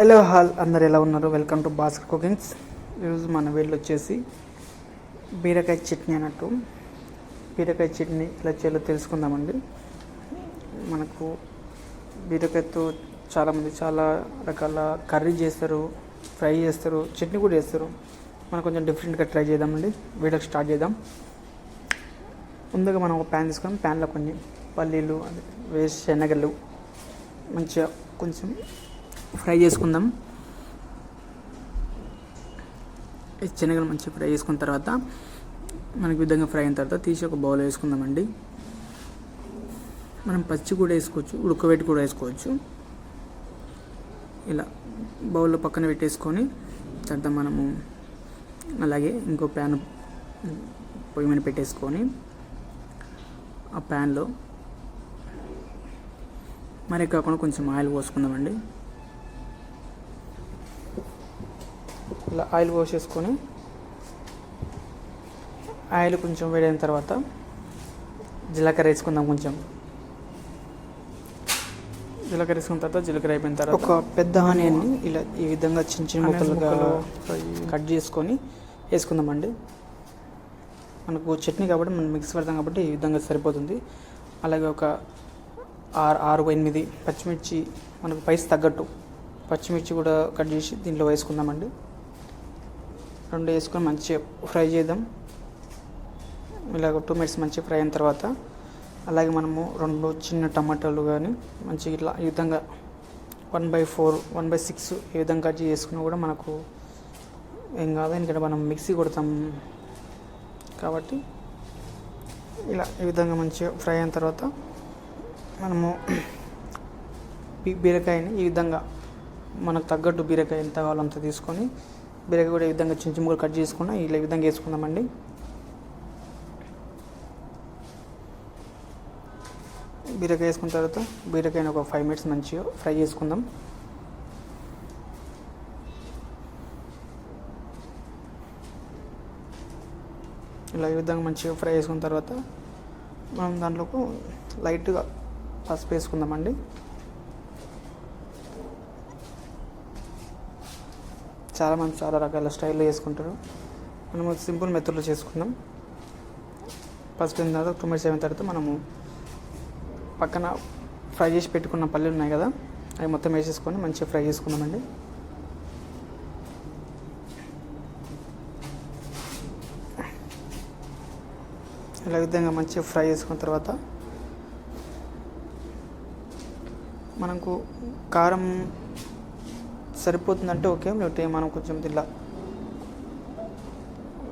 Hello hall అందరు ఎలా ఉన్నారు? వెల్కమ్ టు భాస్కర్ కుకింగ్స్ ఈరోజు మన వీళ్ళు వచ్చేసి బీరకాయ చట్నీ అన్నట్టు. బీరకాయ చట్నీ ఎలా చేయాలో తెలుసుకుందామండి. మనకు బీరకాయతో చాలామంది చాలా రకాల కర్రీ చేస్తారు ఫ్రై చేస్తారు చట్నీ కూడా చేస్తారు. మనం కొంచెం డిఫరెంట్గా ట్రై చేద్దామండి. వీడియోకి స్టార్ట్ చేద్దాం. ముందుగా మనం ఒక ప్యాన్ తీసుకొని ప్యాన్లో కొన్ని పల్లీలు వేసి శనగలు మంచిగా కొంచెం ఫ్రై చేసుకుందాం. శనగలు మంచిగా ఫ్రై చేసుకున్న తర్వాత మనకి విధంగా ఫ్రై అయిన తర్వాత తీసి ఒక బౌల్ వేసుకుందామండి. మనం పచ్చి కూడా వేసుకోవచ్చు ఉడకబెట్టి కూడా వేసుకోవచ్చు. ఇలా బౌల్లో పక్కన పెట్టేసుకొని తర్వాత మనము అలాగే ఇంకో ప్యాన్ పొయ్యి మీద పెట్టేసుకొని ఆ ప్యాన్లో మరి కాకుండా కొంచెం ఆయిల్ పోసుకుందామండి. ఇలా ఆయిల్ పోసేసుకొని ఆయిల్ కొంచెం వేడైన తర్వాత జీలకర్ర వేసుకుందాం కొంచెం. జీలకర్ర వేసుకున్న తర్వాత జీలకర్ర అయిపోయిన తర్వాత ఒక పెద్ద ఆనియన్ని ఇలా ఈ విధంగా చిన్న చిన్న ముక్కలుగా కట్ చేసుకొని వేసుకుందామండి. మనకు చట్నీ కాబట్టి మనం మిక్స్ పెడతాం కాబట్టి ఈ విధంగా సరిపోతుంది. అలాగే ఒక ఆరు ఆరు ఎనిమిది పచ్చిమిర్చి మనకు పైస్ తగ్గట్టు పచ్చిమిర్చి కూడా కట్ చేసి దీంట్లో వేసుకుందామండి. రెండు వేసుకొని మంచిగా ఫ్రై చేద్దాం. ఇలాగ టూ మినిట్స్ మంచిగా ఫ్రై అయిన తర్వాత అలాగే మనము రెండు చిన్న టమాటాలు కానీ మంచిగా ఇట్లా ఈ విధంగా one by four one by six ఈ విధంగా కట్ చేసుకున్నా కూడా మనకు ఏం కాదు. ఎందుకంటే మనం మిక్సీ కొడతాం కాబట్టి ఇలా ఈ విధంగా మంచిగా ఫ్రై అయిన తర్వాత మనము బీరకాయని ఈ విధంగా మనకు తగ్గట్టు బీరకాయ ఎంత కావాలో అంత తీసుకొని బీరకాయ కూడా ఈ విధంగా చిన్న చిన్న కట్ చేసుకున్నా ఇలా విధంగా వేసుకుందామండి. బీరకాయ వేసుకున్న తర్వాత బీరకాయని ఒక ఫైవ్ మినిట్స్ మంచిగా ఫ్రై చేసుకుందాం. ఇలా ఈ విధంగా మంచిగా ఫ్రై చేసుకున్న తర్వాత మనం దాంట్లోకి లైట్గా పసుపు వేసుకుందామండి. చాలామంది చాలా రకాల స్టైల్లో చేసుకుంటారు. మనము సింపుల్ మెథడ్లో చేసుకుందాం. ఫస్ట్ అయిన తర్వాత టొమాటో మినిట్స్ అయిన తర్వాత మనము పక్కన ఫ్రై చేసి పెట్టుకున్న పల్లీలు ఉన్నాయి కదా అవి మొత్తం వేసేసుకొని మంచిగా ఫ్రై చేసుకుందామండి. ఇలా విధంగా మంచిగా ఫ్రై చేసుకున్న తర్వాత మనకు కారం సరిపోతుందంటే ఓకే లేకపోతే మనం కొంచెం ఇలా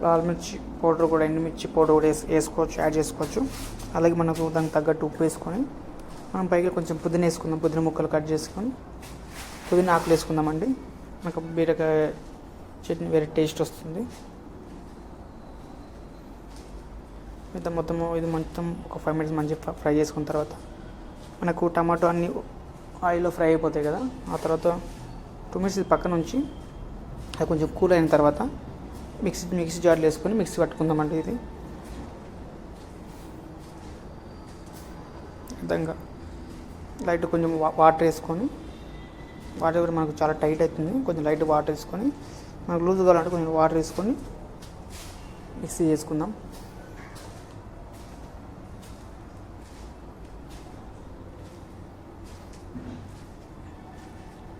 లాల్ మిర్చి పౌడర్ కూడా ఎండుమిర్చి పౌడర్ కూడా వేసి వేసుకోవచ్చు యాడ్ చేసుకోవచ్చు. అలాగే మనకు దానికి తగ్గట్టు ఉప్పు వేసుకొని మనం పైకి కొంచెం పుదీనా వేసుకుందాం పుదీనా ముక్కలు కట్ చేసుకొని. పుదీనా ఆకులు వేసుకుందామండి. మనకు బీరకాయ చట్నీ వేరే టేస్ట్ వస్తుంది. మిగతా మొత్తం ఇది మొత్తం ఒక ఫైవ్ మినిట్స్ మంచిగా ఫ్రై చేసుకున్న తర్వాత మనకు టమాటో అన్ని ఆయిల్లో ఫ్రై అయిపోతాయి కదా ఆ తర్వాత టూ మినిట్స్ ఇది పక్కన ఉంచి అది కొంచెం కూల్ అయిన తర్వాత మిక్సీ మిక్సీ జార్లు వేసుకొని మిక్సీ పట్టుకుందామండి ఇది. విధంగా లైట్ కొంచెం వా- వాటర్ వేసుకొని వాటర్ కూడా మనకు చాలా టైట్ అవుతుంది. కొంచెం లైట్ వాటర్ వేసుకొని మనకు లూజ్ కావాలంటే కొంచెం వాటర్ వేసుకొని మిక్సీ చేసుకుందాం.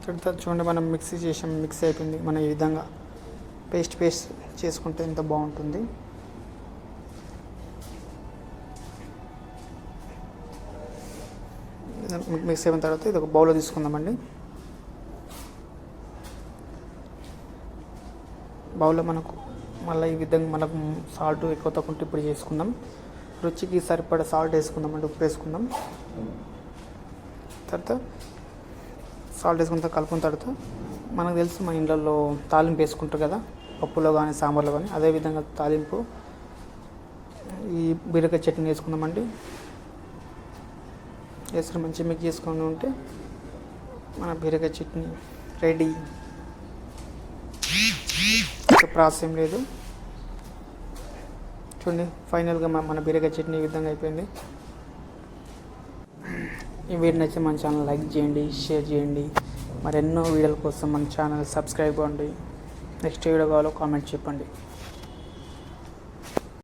తర్వాత చూడండి మనం మిక్సీ చేసాం మిక్స్ అయిపోయింది. మనం ఈ విధంగా పేస్ట్ పేస్ట్ చేసుకుంటే ఎంత బాగుంటుంది. మిక్స్ అయిన తర్వాత ఇది ఒక బౌల్లో తీసుకుందామండి. బౌల్లో మనకు మళ్ళీ ఈ విధంగా మనకు సాల్ట్ ఎక్కువ తక్కువ ఇప్పుడు చేసుకుందాం. రుచికి సరిపడా సాల్ట్ వేసుకుందాం అంటే ఉప్పు వేసుకుందాం. తర్వాత సాల్ట్ వేసుకున్న తర్వాత కలుపుకున్న తర్వాత మనకు తెలుసు మన ఇళ్ళల్లో తాలింపు వేసుకుంటారు కదా పప్పులో కానీ సాంబార్లో కానీ అదేవిధంగా తాలింపు ఈ బీరకాయ చట్నీ వేసుకుందామండి. వేసుకుని మంచిగా మిక్స్ చేసుకొని ఉంటే మన బీరకాయ చట్నీ రెడీ. ప్రాసెస్ ఏం లేదు. చూడండి ఫైనల్గా మన బీరకాయ చట్నీ ఈ విధంగా అయిపోయింది. ఈ వీడియో నచ్చితే మన ఛానల్ లైక్ చేయండి షేర్ చేయండి. మరెన్నో వీడియోల కోసం మన ఛానల్ సబ్స్క్రైబ్ అవ్వండి. నెక్స్ట్ వీడియో కావాలో కామెంట్ చెప్పండి.